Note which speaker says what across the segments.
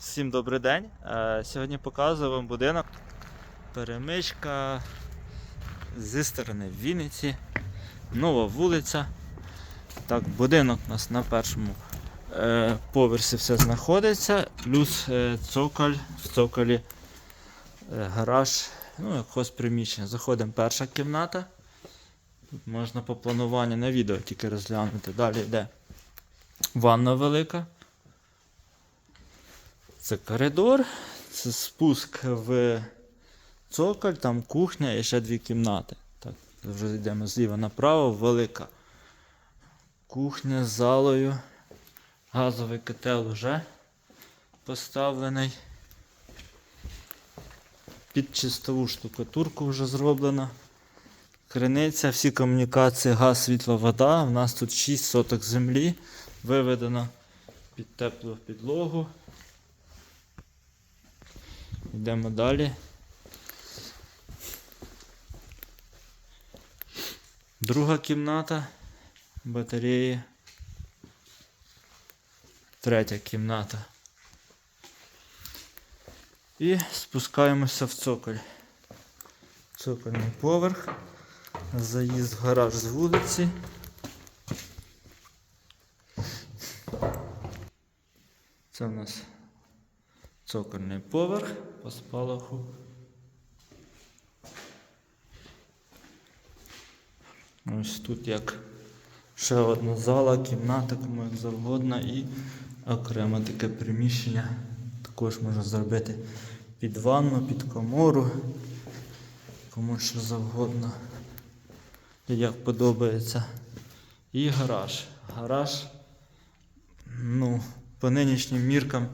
Speaker 1: Всім добрий день. Е, Сьогодні показую вам будинок. Перемичка зі сторони Вінниці. Нова вулиця. Так, будинок у нас на першому е, поверсі все знаходиться. Плюс е, цоколь, в цоколі гараж, ну, як хозприміщення. Заходимо перша кімната. Тут можна по плануванню на відео тільки розглянути. Далі йде ванна велика. Це коридор, це спуск в цоколь, там кухня і ще дві кімнати. Так, вже йдемо зліва направо, велика кухня з залою. Газовий котел вже поставлений. Під чистову штукатурку вже зроблено. Криниця, всі комунікації, газ, світло, вода. У нас тут 6 соток землі виведено під теплу підлогу. Йдемо далі. Друга кімната. Батареї. Третя кімната. І спускаємося в цоколь. Цокольний поверх. Заїзд в гараж з вулиці. Це в нас цокольний поверх по спалаху. Ось тут як ще одна зала, кімната, кому як завгодно, і окремо таке приміщення. Також можна зробити під ванну, під комору, кому що завгодно. Як подобається. І гараж. Гараж, ну, по нинішнім міркам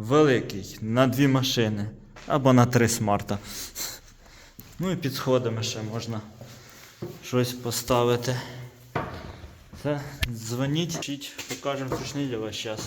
Speaker 1: великий на дві машини або на три смарта. Ну і під сходами ще можна щось поставити. Це дзвоніть, покажемо зручний для вас час.